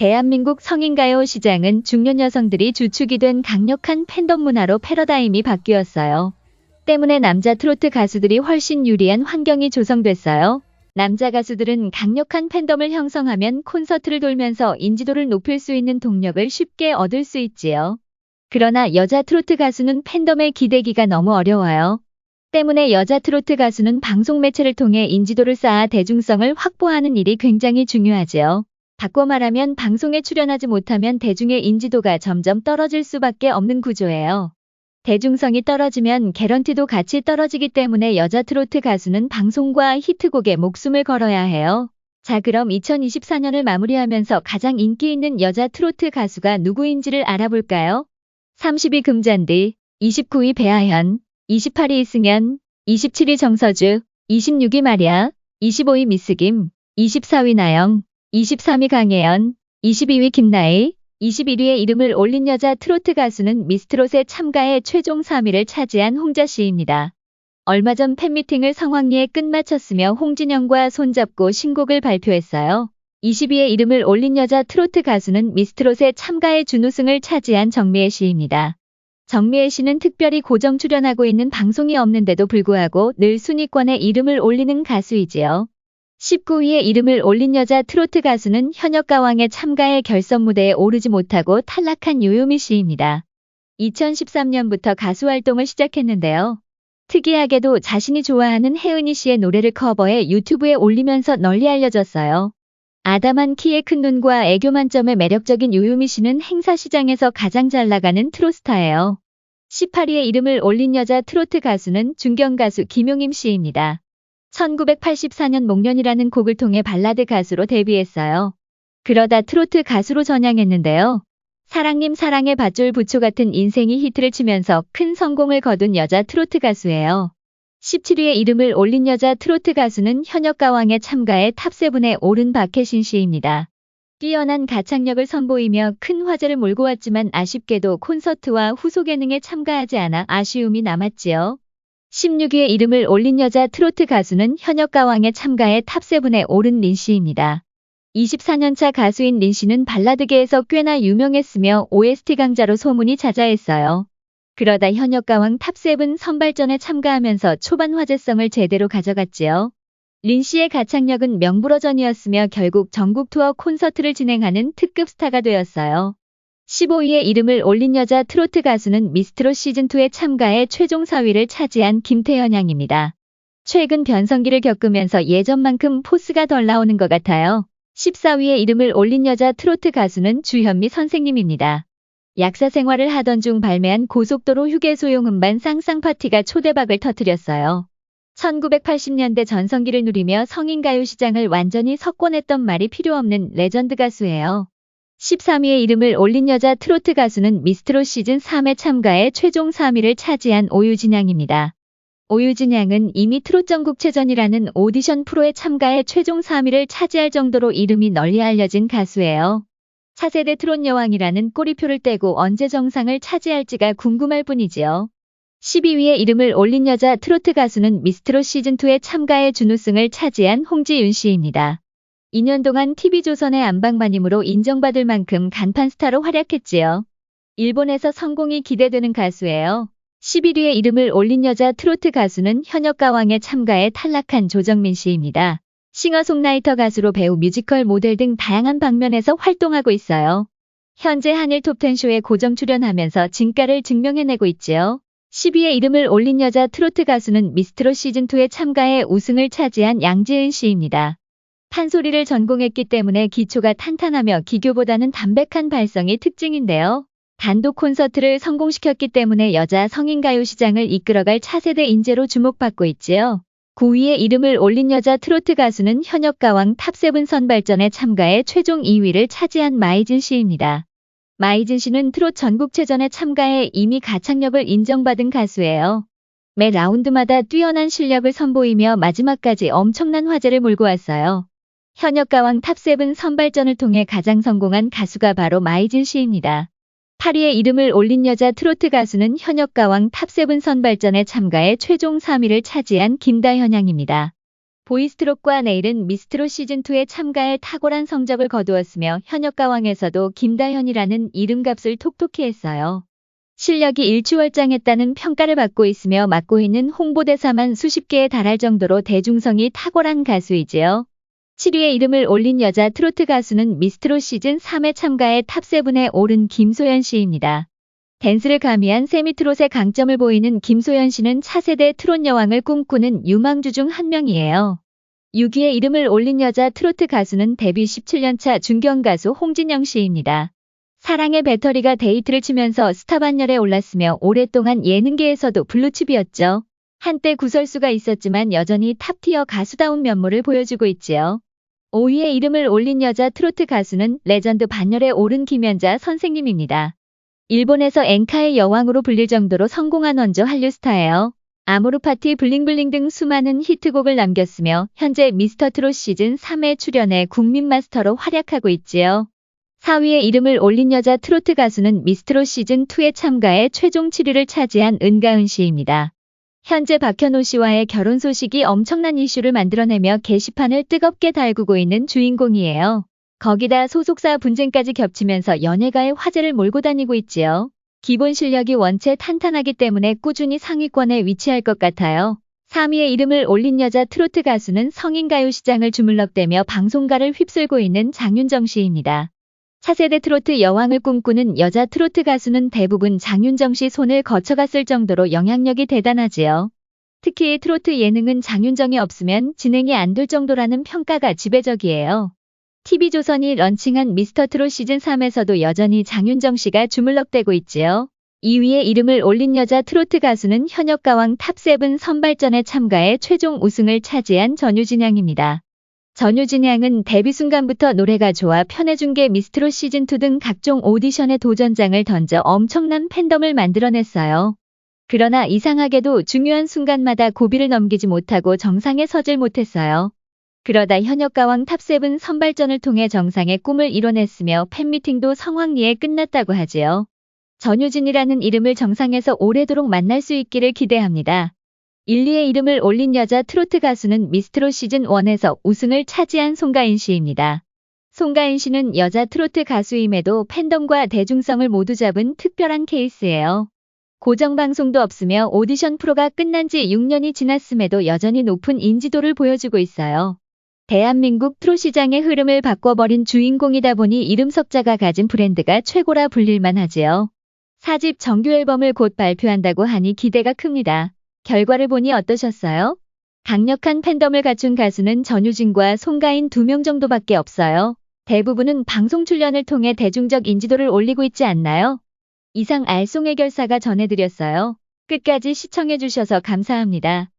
대한민국 성인가요 시장은 중년 여성들이 주축이 된 강력한 팬덤 문화로 패러다임이 바뀌었어요. 때문에 남자 트로트 가수들이 훨씬 유리한 환경이 조성됐어요. 남자 가수들은 강력한 팬덤을 형성하면 콘서트를 돌면서 인지도를 높일 수 있는 동력을 쉽게 얻을 수 있지요. 그러나 여자 트로트 가수는 팬덤의 기대기가 너무 어려워요. 때문에 여자 트로트 가수는 방송 매체를 통해 인지도를 쌓아 대중성을 확보하는 일이 굉장히 중요하지요. 바꿔 말하면 방송에 출연하지 못하면 대중의 인지도가 점점 떨어질 수밖에 없는 구조예요. 대중성이 떨어지면 개런티도 같이 떨어지기 때문에 여자 트로트 가수는 방송과 히트곡에 목숨을 걸어야 해요. 자 그럼 2024년을 마무리하면서 가장 인기 있는 여자 트로트 가수가 누구인지를 알아볼까요? 30위 금잔디, 29위 배아현, 28위 이승연, 27위 정서주, 26위 마리아, 25위 미스김, 24위 나영, 23위 강혜연, 22위 김나희, 21위에 이름을 올린 여자 트로트 가수는 미스트롯에 참가해 최종 3위를 차지한 홍자 씨입니다. 얼마 전 팬미팅을 성황리에 끝마쳤으며 홍진영과 손잡고 신곡을 발표했어요. 20위에 이름을 올린 여자 트로트 가수는 미스트롯에 참가해 준우승을 차지한 정미애 씨입니다. 정미애 씨는 특별히 고정 출연하고 있는 방송이 없는데도 불구하고 늘 순위권에 이름을 올리는 가수이지요. 19위에 이름을 올린 여자 트로트 가수는 현역 가왕에 참가해 결선 무대에 오르지 못하고 탈락한 요요미 씨입니다. 2013년부터 가수 활동을 시작했는데요. 특이하게도 자신이 좋아하는 혜은이 씨의 노래를 커버해 유튜브에 올리면서 널리 알려졌어요. 아담한 키에 큰 눈과 애교 만점의 매력적인 요요미 씨는 행사 시장에서 가장 잘 나가는 트로스타예요. 18위에 이름을 올린 여자 트로트 가수는 중견 가수 김용임 씨입니다. 1984년 목련이라는 곡을 통해 발라드 가수로 데뷔했어요. 그러다 트로트 가수로 전향했는데요. 사랑님 사랑의 밧줄 부초 같은 인생이 히트를 치면서 큰 성공을 거둔 여자 트로트 가수예요. 17위에 이름을 올린 여자 트로트 가수는 현역가왕에 참가해 탑7에 오른 박혜신 씨입니다. 뛰어난 가창력을 선보이며 큰 화제를 몰고 왔지만 아쉽게도 콘서트와 후속 예능에 참가하지 않아 아쉬움이 남았지요. 16위에 이름을 올린 여자 트로트 가수는 현역 가왕에 참가해 탑7에 오른 린 씨입니다. 24년차 가수인 린 씨는 발라드계에서 꽤나 유명했으며 OST 강자로 소문이 자자했어요. 그러다 현역 가왕 탑7 선발전에 참가하면서 초반 화제성을 제대로 가져갔지요. 린 씨의 가창력은 명불허전이었으며 결국 전국 투어 콘서트를 진행하는 특급 스타가 되었어요. 15위에 이름을 올린 여자 트로트 가수는 미스트롯 시즌2에 참가해 최종 4위를 차지한 김태현 양입니다. 최근 변성기를 겪으면서 예전만큼 포스가 덜 나오는 것 같아요. 14위에 이름을 올린 여자 트로트 가수는 주현미 선생님입니다. 약사 생활을 하던 중 발매한 고속도로 휴게소용 음반 쌍쌍 파티가 초대박을 터뜨렸어요. 1980년대 전성기를 누리며 성인가요 시장을 완전히 석권했던 말이 필요 없는 레전드 가수예요. 13위에 이름을 올린 여자 트로트 가수는 미스트롯 시즌 3에 참가해 최종 3위를 차지한 오유진 양입니다. 오유진 양은 이미 트롯 전국체전이라는 오디션 프로에 참가해 최종 3위를 차지할 정도로 이름이 널리 알려진 가수예요. 차세대 트롯 여왕이라는 꼬리표를 떼고 언제 정상을 차지할지가 궁금할 뿐이지요. 12위에 이름을 올린 여자 트로트 가수는 미스트롯 시즌2에 참가해 준우승을 차지한 홍지윤 씨입니다. 2년 동안 TV조선의 안방마님으로 인정받을 만큼 간판 스타로 활약했지요. 일본에서 성공이 기대되는 가수예요. 11위에 이름을 올린 여자 트로트 가수는 현역가왕에 참가해 탈락한 조정민 씨입니다. 싱어송라이터 가수로 배우 뮤지컬 모델 등 다양한 방면에서 활동하고 있어요. 현재 한일 톱텐쇼에 고정 출연하면서 진가를 증명해내고 있지요. 10위에 이름을 올린 여자 트로트 가수는 미스트롯 시즌2에 참가해 우승을 차지한 양지은 씨입니다. 판소리를 전공했기 때문에 기초가 탄탄하며 기교보다는 담백한 발성이 특징인데요. 단독 콘서트를 성공시켰기 때문에 여자 성인가요 시장을 이끌어갈 차세대 인재로 주목받고 있지요. 9위에 이름을 올린 여자 트로트 가수는 현역 가왕 탑7 선발전에 참가해 최종 2위를 차지한 마이진 씨입니다. 마이진 씨는 트롯 전국체전에 참가해 이미 가창력을 인정받은 가수예요. 매 라운드마다 뛰어난 실력을 선보이며 마지막까지 엄청난 화제를 몰고 왔어요. 현역 가왕 탑7 선발전을 통해 가장 성공한 가수가 바로 마이진 씨입니다. 8위에 이름을 올린 여자 트로트 가수는 현역 가왕 탑7 선발전에 참가해 최종 3위를 차지한 김다현 양입니다. 보이스트롯과 내일은 미스트롯 시즌2에 참가해 탁월한 성적을 거두었으며 현역가왕에서도 김다현이라는 이름값을 톡톡히 했어요. 실력이 일취월장했다는 평가를 받고 있으며 맡고 있는 홍보대사만 수십 개에 달할 정도로 대중성이 탁월한 가수이지요. 7위에 이름을 올린 여자 트로트 가수는 미스트롯 시즌 3에 참가해 탑7에 오른 김소연 씨입니다. 댄스를 가미한 세미트롯의 강점을 보이는 김소연 씨는 차세대 트롯 여왕을 꿈꾸는 유망주 중 한 명이에요. 6위에 이름을 올린 여자 트로트 가수는 데뷔 17년차 중견 가수 홍진영 씨입니다. 사랑의 배터리가 데이트를 치면서 스타 반열에 올랐으며 오랫동안 예능계에서도 블루칩이었죠. 한때 구설수가 있었지만 여전히 탑티어 가수다운 면모를 보여주고 있지요. 5위에 이름을 올린 여자 트로트 가수는 레전드 반열에 오른 김연자 선생님입니다. 일본에서 엔카의 여왕으로 불릴 정도로 성공한 원조 한류 스타예요. 아모르 파티 블링블링 등 수많은 히트곡을 남겼으며 현재 미스터 트롯 시즌 3에 출연해 국민 마스터로 활약하고 있지요. 4위에 이름을 올린 여자 트로트 가수는 미스트롯 시즌 2에 참가해 최종 7위를 차지한 은가은 씨입니다. 현재 박현호 씨와의 결혼 소식이 엄청난 이슈를 만들어내며 게시판을 뜨겁게 달구고 있는 주인공이에요. 거기다 소속사 분쟁까지 겹치면서 연예가의 화제를 몰고 다니고 있지요. 기본 실력이 원체 탄탄하기 때문에 꾸준히 상위권에 위치할 것 같아요. 3위에 이름을 올린 여자 트로트 가수는 성인 가요 시장을 주물럭대며 방송가를 휩쓸고 있는 장윤정 씨입니다. 차세대 트로트 여왕을 꿈꾸는 여자 트로트 가수는 대부분 장윤정 씨 손을 거쳐갔을 정도로 영향력이 대단하지요. 특히 트로트 예능은 장윤정이 없으면 진행이 안 될 정도라는 평가가 지배적이에요. TV조선이 런칭한 미스터 트롯 시즌 3에서도 여전히 장윤정 씨가 주물럭대고 있지요. 2위에 이름을 올린 여자 트로트 가수는 현역 가왕 탑7 선발전에 참가해 최종 우승을 차지한 전유진 양입니다. 전유진 양은 데뷔 순간부터 노래가 좋아 편해준 게 미스트롯 시즌2 등 각종 오디션에 도전장을 던져 엄청난 팬덤을 만들어냈어요. 그러나 이상하게도 중요한 순간마다 고비를 넘기지 못하고 정상에 서질 못했어요. 그러다 현역가왕 탑7 선발전을 통해 정상의 꿈을 이뤄냈으며 팬미팅도 성황리에 끝났다고 하지요. 전유진이라는 이름을 정상에서 오래도록 만날 수 있기를 기대합니다. 1, 2의 이름을 올린 여자 트로트 가수는 미스트롯 시즌 1에서 우승을 차지한 송가인 씨입니다. 송가인 씨는 여자 트로트 가수임에도 팬덤과 대중성을 모두 잡은 특별한 케이스예요. 고정방송도 없으며 오디션 프로가 끝난 지 6년이 지났음에도 여전히 높은 인지도를 보여주고 있어요. 대한민국 트롯 시장의 흐름을 바꿔버린 주인공이다 보니 이름 석자가 가진 브랜드가 최고라 불릴만 하지요. 4집 정규 앨범을 곧 발표한다고 하니 기대가 큽니다. 결과를 보니 어떠셨어요? 강력한 팬덤을 갖춘 가수는 전유진과 송가인 두 명 정도밖에 없어요. 대부분은 방송 출연을 통해 대중적 인지도를 올리고 있지 않나요? 이상 알쏭 해결사가 전해드렸어요. 끝까지 시청해주셔서 감사합니다.